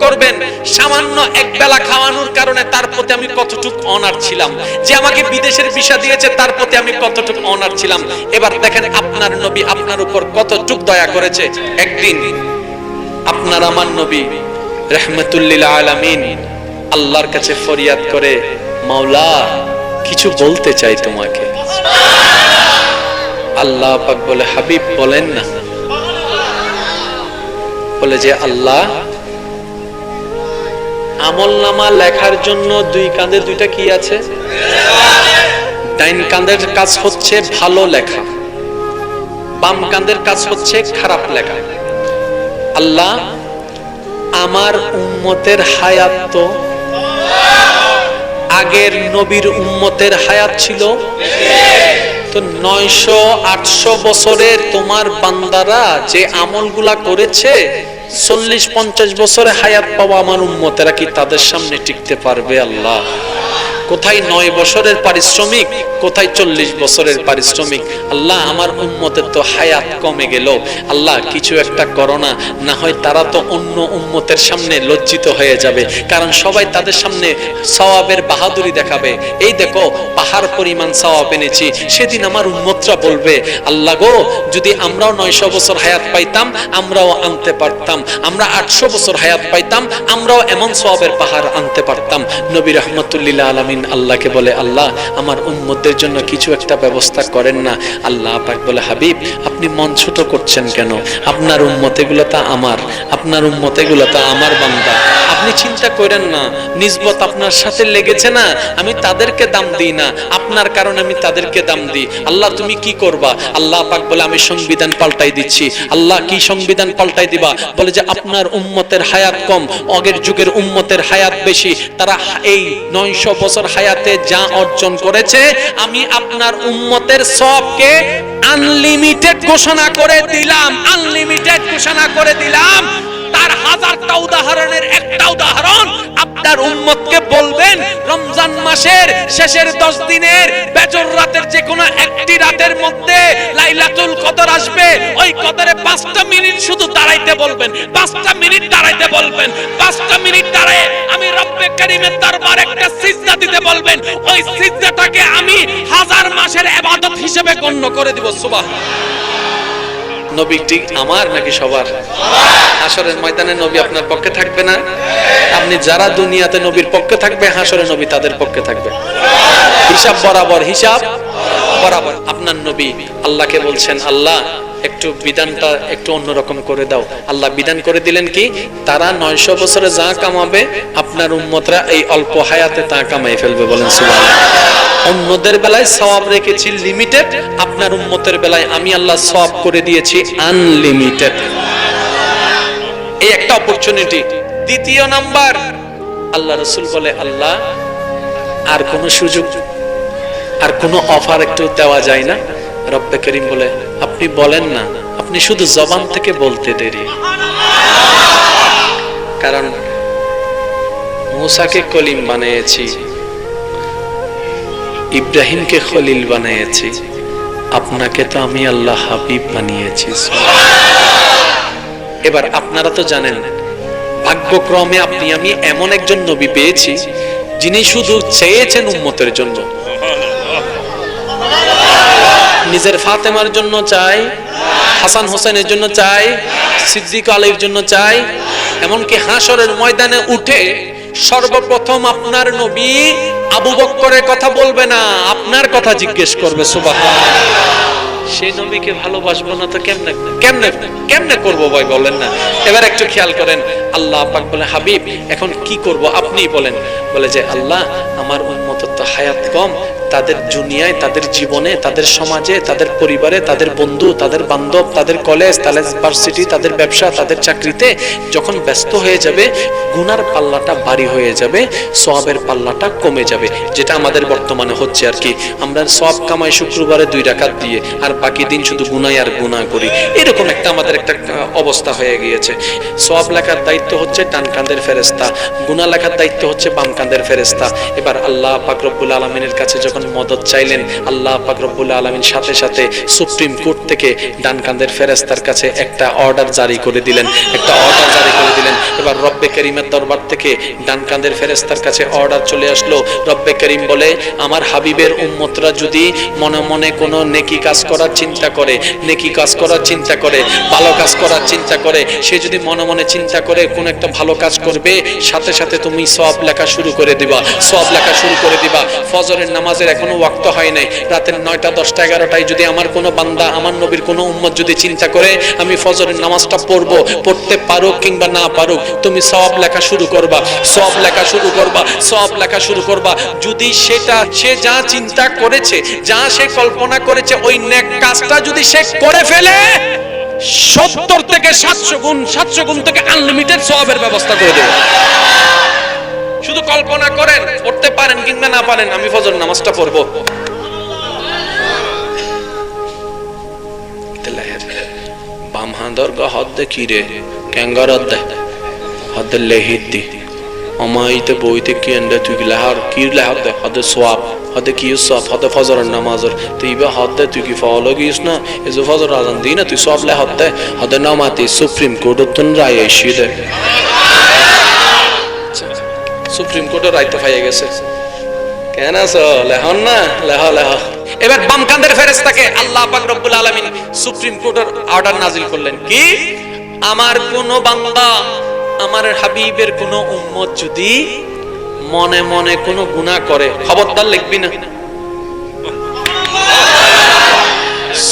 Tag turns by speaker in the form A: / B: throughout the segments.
A: করবেন। সামান্য এক বেলা খাওয়ানোর কারণে তার প্রতি আমি কতটুকু অনার ছিলাম। যে আমাকে বিদেশের ভিসা দিয়েছে, তার প্রতি আমি কতটুকু অনার ছিলাম। এবার দেখেন আপনার নবী আপনার উপর কতটুক দয়া করেছে। একদিন, আপনার আমার নবী রহমতুল্লিল আলামিন আল্লাহর কাছে ফরিয়াদ করে, মাওলা, কিছু বলতে চাই তোমাকে। আল্লাহ পাক বলে, হাবিব বলেন না। বলে যে, আল্লাহ আমল নামা লেখার জন্য দুই কাঁধে দুইটা কি আছে? ডাইন কাঁধের কাজ হচ্ছে ভালো লেখা, বাম কাঁধের কাজ হচ্ছে খারাপ লেখা। আল্লাহ আমার উম্মতের হায়াত তো আগের নবীর উম্মতের হায়াত ছিল। তো নয়শো আটশো বছরের তোমার বান্দারা যে আমলগুলা করেছে চল্লিশ পঞ্চাশ বছরে হায়াত পাওয়া আমার উম্মতেরা কি তাদের সামনে টিকতে পারবে আল্লাহ? কোথায় নয় বছরের পারিশ্রমিক, কোথায় চল্লিশ বছরের পারিশ্রমিক? আল্লাহ আমার উম্মতের তো হায়াত কমে গেল। আল্লাহ, কিছু একটা করো না হয় তারা তো অন্য উম্মতের সামনে লজ্জিত হয়ে যাবে। কারণ সবাই তাদের সামনে সওয়াবের বাহাদুরি দেখাবে। এই দেখো, পাহাড় পরিমাণ সওয়াব এনেছি, সেদিন আমার উম্মতরা বলবে, আল্লাহ গো, যদি আমরাও নয়শো বছর হায়াত পাইতাম, আমরাও আনতে পারতাম। আমরা আটশো বছর হায়াত পাইতাম, আমরাও এমন সওয়াবের পাহাড় আনতে পারতাম। নবী রহমতুল্লিল্লাহ আলমিন আল্লাহকে বলে, আল্লাহ, আমার উম্মতদের জন্য কিছু একটা ব্যবস্থা করেন না। আল্লাহ পাক বলে, হাবিব, আপনি মন ছোট করছেন কেন? আপনার উম্মতেগুলো তা আমার, আপনার উম্মতেগুলো তা আমার বান্দা। আপনি চিন্তা করেন না নিজবত আপনার সাথে লেগেছে না, আমি তাদেরকে দাম দিই না। আপনার কারণে আমি তাদেরকে দাম দিই। আল্লাহ, তুমি কি করবা? আল্লাহ পাক বলে, আমি সংবিধান পাল্টাই দিচ্ছি। আল্লাহ কি সংবিধান পাল্টাই দিবা? বলে যে, আপনার উম্মতের হায়াত কম, আগের যুগের উম্মতের হায়াত বেশি। তারা এই নয়শো বছর হায়াতে যা অর্জন করেছে, আমি আপনার উম্মতের সবকে আনলিমিটেড ঘোষণা করে দিলাম। আনলিমিটেড ঘোষণা করে দিলাম। তার হাজারটা উদাহরণের একটা উদাহরণ, আপনার রমজান মাসের শেষের দশ দিনের বেজর রাতের যে কোনো একটি রাতের মধ্যে লাইলাতুল কদর আসবে, ওই কদরে পাঁচটা মিনিট শুধু দাঁড়াইতে বলবেন, পাঁচটা মিনিট দাঁড়াইতে বলবেন, পাঁচটা মিনিট দাঁড়ায় আমি রব্বে কারিমের দরবার একটা সিজদা দিতে বলবেন, ওই সিজদাটাকে আমি হাজার মাসের ইবাদত হিসেবে গণ্য করে দিব, সুবহান। নবী আমার নাকি সবার? হাসরের ময়দানে নবী আপনার পক্ষে থাকবে না? আপনি যারা দুনিয়াতে নবীর পক্ষে থাকবে হাসরে নবী তাদের পক্ষে থাকবে। হিসাব বরাবর হিসাব বরাবর। আপনার নবী আল্লাহকে বলছেন, আল্লাহ, একটু বিধানটা একটু অন্যরকম করে দাও। আল্লাহ বিধান করে দিলেন কি? তারা নয়শো বছরে যা কামাবে, আপনার উম্মতরা এই অল্প হায়াতে তা কামাই ফেলবে বলেন সুবহানাল্লাহ। অন্যদের বেলায় সওয়াব রেখেছি লিমিটেড আপনার উম্মতের বেলায় আমি আল্লাহ সওয়াব করে দিয়েছি আনলিমিটেড এই একটা অপরচুনিটি দ্বিতীয় নাম্বার, আল্লাহ রসুল বলে, আল্লাহ, আর কোনো সুযোগ, আর কোনো অফার একটু দেওয়া যায় না? রব্বে করিম বলে, আপনি বলেন না, আপনি শুধু জবান থেকে বলতে দেরি। কারণ, মুসাকে কলিম বানিয়েছি। ইব্রাহিমকে খলিল বানিয়েছি আপনাকে তো আমি আল্লাহ হাবিব বানিয়েছি। এবার আপনারা তো জানেন, ভাগ্যক্রমে আপনি, আমি এমন একজন নবী পেয়েছি, যিনি শুধু চেয়েছেন উম্মতের জন্য। নিজের ফাতেমার জন্য চাই, হাসান হোসেনের জন্য চাই, সিদ্দিক আলীর জন্য চাই, এমনকি হাসরের ময়দানে উঠে সর্বপ্রথম আপনার নবী আবু বক্করের কথা বলবে না, আপনার কথা জিজ্ঞেস করবে সুবাহ সেই নবীকে ভালোবাসবো না তো কেমনে কেমনে কেমনে করব ভাই বলেন না? এবার একটু খেয়াল করেন, আল্লাহ পাক বলে হাবিব, এখন কি করব আপনিই বলেন। বলে যে, আল্লাহ, আমার উন্মত তো হায়াত কম তাদের দুনিয়ায়, তাদের জীবনে, তাদের সমাজে, তাদের পরিবারে, তাদের বন্ধু, তাদের বান্ধব, তাদের কলেজ, তাদের ভার্সিটি তাদের ব্যবসা, তাদের চাকরিতে যখন ব্যস্ত হয়ে যাবে, গুনার পাল্লাটা ভারী হয়ে যাবে সওয়াবের পাল্লাটা কমে যাবে, যেটা আমাদের বর্তমানে হচ্ছে আর কি। আমরা সব কামাই শুক্রবারে দুই রাকাত দিয়ে, আর বাকি দিন শুধু গুনাই আর গুনাহ করি। এরকম একটা আমাদের একটা অবস্থা হয়ে গিয়েছে। সব লেখার দায়িত্ব হচ্ছে ডান কান্দের ফেরেস্তা গুনাহ লেখার দায়িত্ব হচ্ছে বাম কান্দের ফেরেস্তা এবার আল্লাহ পাক রব্বুল আলমিনের কাছে যখন যখন মদত চাইলেন, আল্লাহ পাক রব্বুল আলমিন সাথে সাথে সুপ্রিম কোর্ট থেকে ডান কান্দের ফেরেস্তার কাছে একটা অর্ডার জারি করে দিলেন, একটা অর্ডার জারি করে দিলেন। এবার রব্বে করিমের দরবার থেকে ডান কান্দের ফেরেস্তার কাছে অর্ডার চলে আসলো। রব্বে করিম বলে, আমার হাবিবের উম্মতরা যদি মনে মনে কোনো নেকি কাজ করার চিন্তা করে, নেকি কাজ করার চিন্তা করে, ভালো কাজ করার চিন্তা করে, সে যদি মনে মনে চিন্তা করে কোন একটা ভালো কাজ করবে, সাথে সাথে তুমি সব লেখা শুরু করে দিবা সব লেখা শুরু করে দিবা। ফজরের নামাজের এখনও ওয়াক্ত হয় নাই। রাতের নয়টা, দশটা, এগারোটায় যদি আমার কোনো বান্দা, আমার নবীর কোনো উম্মত যদি চিন্তা করে, আমি ফজরের নামাজটা পড়ব, পড়তে পারুক কিংবা না পারুক, তুমি সব লেখা শুরু করবা সব লেখা শুরু করবা সব লেখা শুরু করবা। যদি সেটা, সে যা চিন্তা করেছে, যা সে কল্পনা করেছে, ওই নেক কাজটা যদি সে করে ফেলে, সত্তর থেকে সাতশো গুণ সাতশো গুণ থেকে আনলিমিটেড সবের ব্যবস্থা করে দেবে। শুধু কল্পনা করেন, পড়তে পারেন, কিংবা না পারেন, আমি ফজর নামাজটা পড়ব। হদ দে কি রে? ক্যাঙ্গার হদ লেহিত দি। অমাইতে বইতে কি এন্ডে তুই লেহার? কি লেহার হদ সোয়াব। হদ কি সব হদ ফজরের নামাজর। হদ দে, তুই কি ফলো গিস না? এজো ফজর আজান দি না, তুই সব লে হদ দে হদ নামাতি সুপ্রিম কোর্ট তুন রায় এসি সুপ্রিম কোর্টের রায় তো পাইয়ে গেছে। কেন লেহন না? লেহ লেহ। এবার বাম কান্দের ফেরেশতাকে আল্লাহ পাক রব্বুল আলামিন সুপ্রিম কোর্টের অর্ডার নাজিল করলেন। কি? আমার কোন বান্দা, আমার হাবিবের কোন উম্মত যদি মনে মনে কোন গুনাহ করে, খবরদার লিখবি না?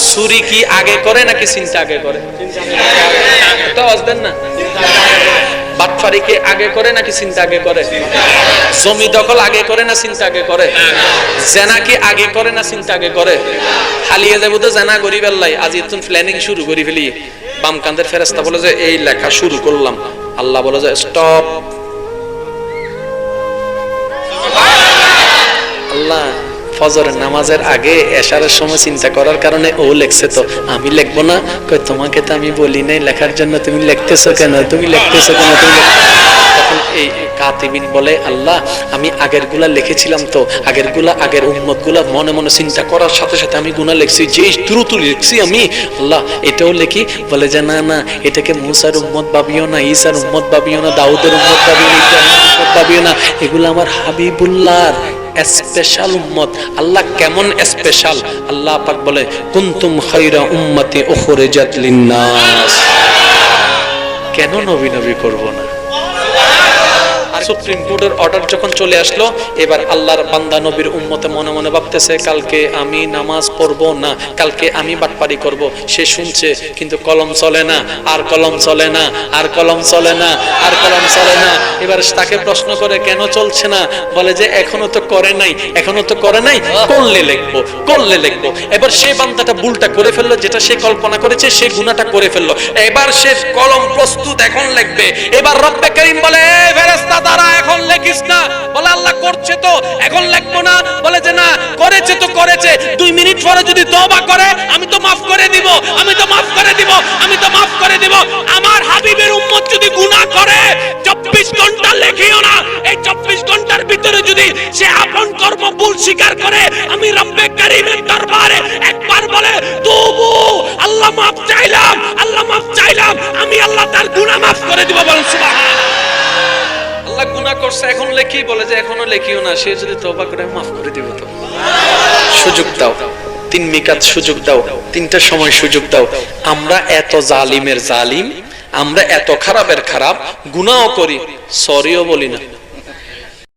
A: সুরি কি আগে করে নাকি চিন্তা আগে করে? তো অজদেন না। বাটফারি কি আগে করে নাকি চিন্তা আগে করে? জমি দখল আগে করে না চিন্তা আগে করে? জেনা আগে করে না চিন্তা আগে করে? হালিয়ে যাব তো জেনা করি বেল্লাই আজ ইতুন প্ল্যানিং শুরু করি ফেলি। বাম কান্দের ফেরেস্তা বলে যে, এই লেখা শুরু করলাম। আল্লাহ বলে যে স্টপ ফজরের নামাজের আগে এশারের সময় চিন্তা করার কারণে ও লেখছে তো, আমি লিখব না? কই তোমাকে তো আমি বলি নাই, লেখার জন্য তুমি লিখতেছো কেন? তুমি লিখতেছো কেন? তুমি এই কাতিবিন বলে, আল্লাহ, আমি আগেরগুলা লিখেছিলাম তো আগেরগুলা আগের উম্মতগুলা মনে মনে চিন্তা করার সাথে সাথে আমি গুণা লিখছি, যে দ্রুত লিখছি আমি। আল্লাহ, এটাও লিখি, বলে যে, না না, এটাকে মুসার উম্মত ভাবিও না, ঈসার উম্মত ভাবিও না, দাউদের উম্মত ভাবিও না ভাবিও না, এগুলো আমার হাবিবুল্লাহর স্পেশাল উম্মত। আল্লাহ কেমন স্পেশাল আল্লাহ পাক বলে, কুনতুম খাইরা উম্মতি উখরিজাত লিন্নাস। কেন নবী নবী করব না? সুপ্রিম কোর্টের অর্ডার যখন চলে আসলো, এবার আল্লাহর বান্দা নবীর উম্মতে মনে মনে ভাবতেছে, কালকে আমি নামাজ পড়ব না, কালকে আমি বাটপারি করব। সে শুনছে, কিন্তু কলম চলে না, আর কলম চলে না, আর কলম চলে না, আর কলম চলে না। এবার তাকে প্রশ্ন করে, কেন চলছে না? বলে যে, এখনও তো করে নাই, এখনও তো করে নাই করলে লিখব করলে লিখব? এবার সে বান্দাটা ভুলটা করে ফেলল, যেটা সে কল্পনা করেছে, সে গুণাটা করে ফেলল। এবার সে কলম প্রস্তুত এখন লিখবে। এবার রব্বে করিম বলে, "এ ফেরেশতা তারা এখন লেখিস না। বলে আল্লাহ করছে তো, এখন লিখব না। বলে যে না, করেছে তো করেছে। দুই মিনিট পরে যদি তওবা করে, আমি তো মাফ করে দিব, আমি তো মাফ করে দিব, আমি তো মাফ করে দিব। আমার হাবিবের উম্মত যদি গুনাহ করে, চব্বিশ ঘণ্টা লেখিও না। এই চব্বিশ ঘণ্টার ভিতরে যদি সে আপন কর্ম ভুল স্বীকার করে, আমি রব্বে কারিমের দরবারে একবার বলে, তবু আল্লাহ মাফ চাইলাম, আল্লাহ মাফ চাইলাম, আমি আল্লাহ তার গুনাহ মাফ করে দিব বলেন গুনাহ করছে, এখন লেখি বলে যে এখনও লেখিও না, সে যদি তোবা করে মাফ করে দিব তো। সুযোগ দাও, তিন মিকাত সুযোগ দাও, তিনটা সময় সুযোগ দাও। আমরা এত জালিমের জালিম, আমরা এত খারাপের খারাপ গুনাও করি সরিও বলি না।